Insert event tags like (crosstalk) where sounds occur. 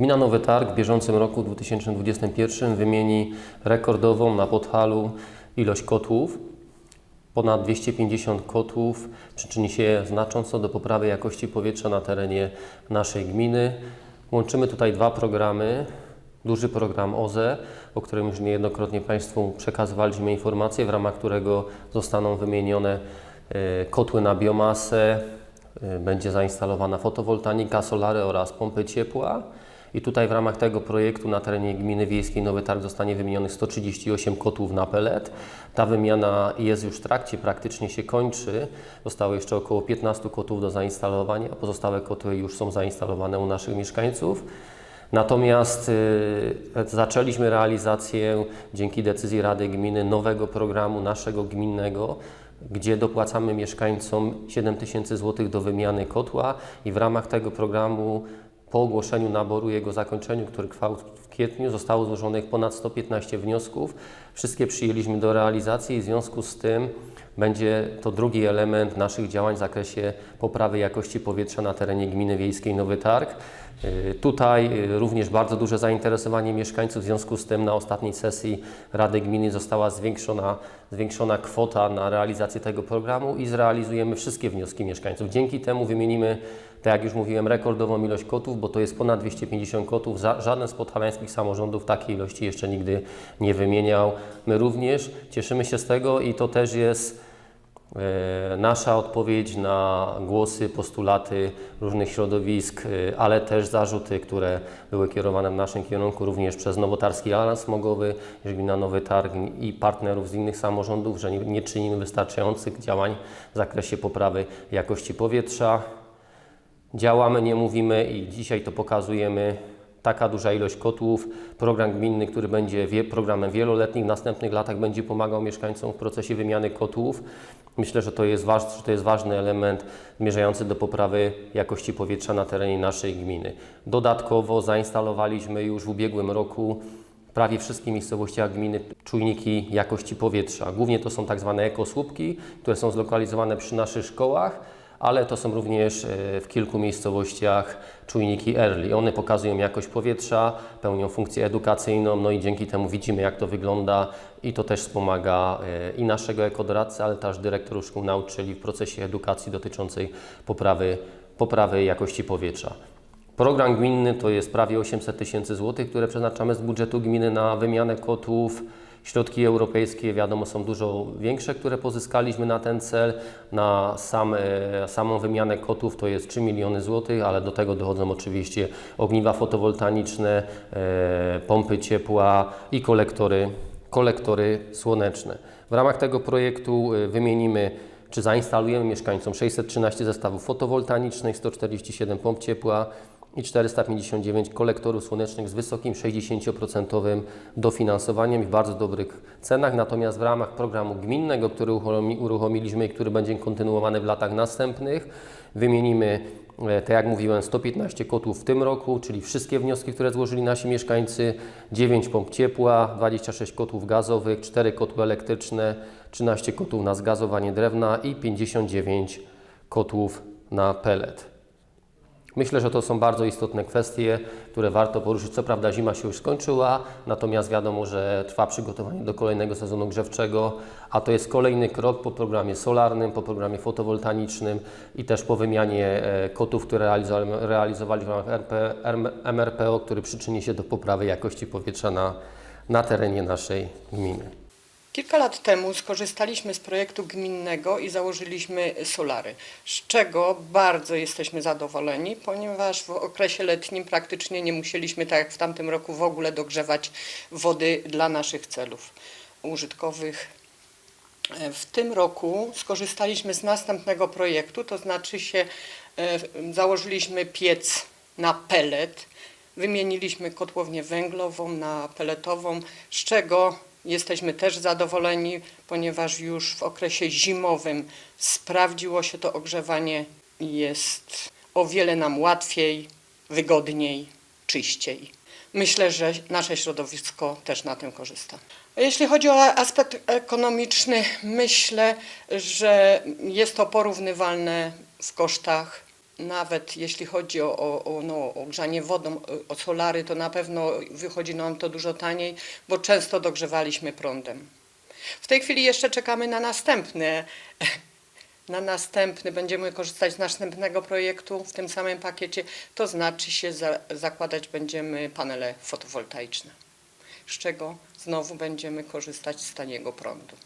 Gmina Nowy Targ w bieżącym roku 2021 wymieni rekordową na Podhalu ilość kotłów. Ponad 250 kotłów przyczyni się znacząco do poprawy jakości powietrza na terenie naszej gminy. Łączymy tutaj dwa programy. Duży program OZE, o którym już niejednokrotnie Państwu przekazywaliśmy informacje, w ramach którego zostaną wymienione e, kotły na biomasę, e, będzie zainstalowana fotowoltanika, solary oraz pompy ciepła. I tutaj w ramach tego projektu na terenie gminy wiejskiej Nowy Targ zostanie wymienionych 138 kotłów na pelet. Ta wymiana jest już w trakcie, praktycznie się kończy. Zostało jeszcze około 15 kotłów do zainstalowania, a pozostałe kotły już są zainstalowane u naszych mieszkańców. Natomiast y, zaczęliśmy realizację dzięki decyzji Rady Gminy nowego programu naszego gminnego, gdzie dopłacamy mieszkańcom 7 tysięcy złotych do wymiany kotła i w ramach tego programu po ogłoszeniu naboru i jego zakończeniu, który trwał w kwietniu, zostało złożonych ponad 115 wniosków. Wszystkie przyjęliśmy do realizacji i w związku z tym będzie to drugi element naszych działań w zakresie poprawy jakości powietrza na terenie gminy wiejskiej Nowy Targ. Y, Tutaj y, również bardzo duże zainteresowanie mieszkańców, w związku z tym na ostatniej sesji Rady Gminy została zwiększona, zwiększona kwota na realizację tego programu i zrealizujemy wszystkie wnioski mieszkańców. Dzięki temu wymienimy, tak jak już mówiłem, rekordową ilość kotów, bo to jest ponad 250 kotów. Żaden z podhalańskich samorządów takiej ilości jeszcze nigdy nie wymieniał. My również cieszymy się z tego i to też jest E, Nasza odpowiedź na głosy, postulaty różnych środowisk, e, ale też zarzuty, które były kierowane w naszym kierunku również przez Nowotarski Alarm Smogowy, gmina Nowy Targ i partnerów z innych samorządów, że nie czynimy wystarczających działań w zakresie poprawy jakości powietrza. Działamy, nie mówimy i dzisiaj to pokazujemy. Taka duża ilość kotłów, program gminny, który będzie wie, programem wieloletnim, w następnych latach będzie pomagał mieszkańcom w procesie wymiany kotłów. Myślę, że to jest, waż, że to jest ważny element zmierzający do poprawy jakości powietrza na terenie naszej gminy. Dodatkowo zainstalowaliśmy już w ubiegłym roku prawie wszystkich miejscowościach gminy czujniki jakości powietrza. Głównie to są tak zwane ekosłupki, które są zlokalizowane przy naszych szkołach, ale to są również e, w kilku miejscowościach czujniki ERLI. One pokazują jakość powietrza, pełnią funkcję edukacyjną, no i dzięki temu widzimy jak to wygląda i to też wspomaga e, i naszego ekodoradcy, ale też dyrektorów szkół nauczycieli w procesie edukacji dotyczącej poprawy, poprawy jakości powietrza. Program gminny to jest prawie 800 tysięcy złotych, które przeznaczamy z budżetu gminy na wymianę kotłów. Środki europejskie, wiadomo, są dużo większe, które pozyskaliśmy na ten cel. Na sam, e, samą wymianę kotłów to jest 3 miliony złotych, ale do tego dochodzą oczywiście ogniwa fotowoltaiczne, e, pompy ciepła i kolektory, kolektory słoneczne. W ramach tego projektu e, wymienimy czy zainstalujemy mieszkańcom 613 zestawów fotowoltaicznych, 147 pomp ciepła i 459 kolektorów słonecznych z wysokim 60% dofinansowaniem i w bardzo dobrych cenach. Natomiast w ramach programu gminnego, który uruchomi- uruchomiliśmy i który będzie kontynuowany w latach następnych, wymienimy e, tak jak mówiłem, 115 kotłów w tym roku, czyli wszystkie wnioski, które złożyli nasi mieszkańcy, 9 pomp ciepła, 26 kotłów gazowych, 4 kotły elektryczne, 13 kotłów na zgazowanie drewna i 59 kotłów na pelet. Myślę, że to są bardzo istotne kwestie, które warto poruszyć. Co prawda zima się już skończyła, natomiast wiadomo, że trwa przygotowanie do kolejnego sezonu grzewczego, a to jest kolejny krok po programie solarnym, po programie fotowoltaicznym i też po wymianie e, kotów, które realizo- realizowali w ramach RP, MRPO, który przyczyni się do poprawy jakości powietrza na, na terenie naszej gminy. Kilka lat temu skorzystaliśmy z projektu gminnego i założyliśmy solary, z czego bardzo jesteśmy zadowoleni, ponieważ w okresie letnim praktycznie nie musieliśmy, tak jak w tamtym roku, w ogóle dogrzewać wody dla naszych celów użytkowych. W tym roku skorzystaliśmy z następnego projektu, to znaczy się e, założyliśmy piec na pelet, wymieniliśmy kotłownię węglową na peletową, z czego jesteśmy też zadowoleni, ponieważ już w okresie zimowym sprawdziło się to ogrzewanie i jest o wiele nam łatwiej, wygodniej, czyściej. Myślę, że nasze środowisko też na tym korzysta. Jeśli chodzi o aspekt ekonomiczny, myślę, że jest to porównywalne w kosztach nawet jeśli chodzi o, o, o, no, o grzanie wodą, o solary, to na pewno wychodzi nam to dużo taniej, bo często dogrzewaliśmy prądem. W tej chwili jeszcze czekamy na następne. (laughs) Na następny będziemy korzystać z następnego projektu w tym samym pakiecie, to znaczy się za, zakładać będziemy panele fotowoltaiczne, z czego znowu będziemy korzystać z taniego prądu.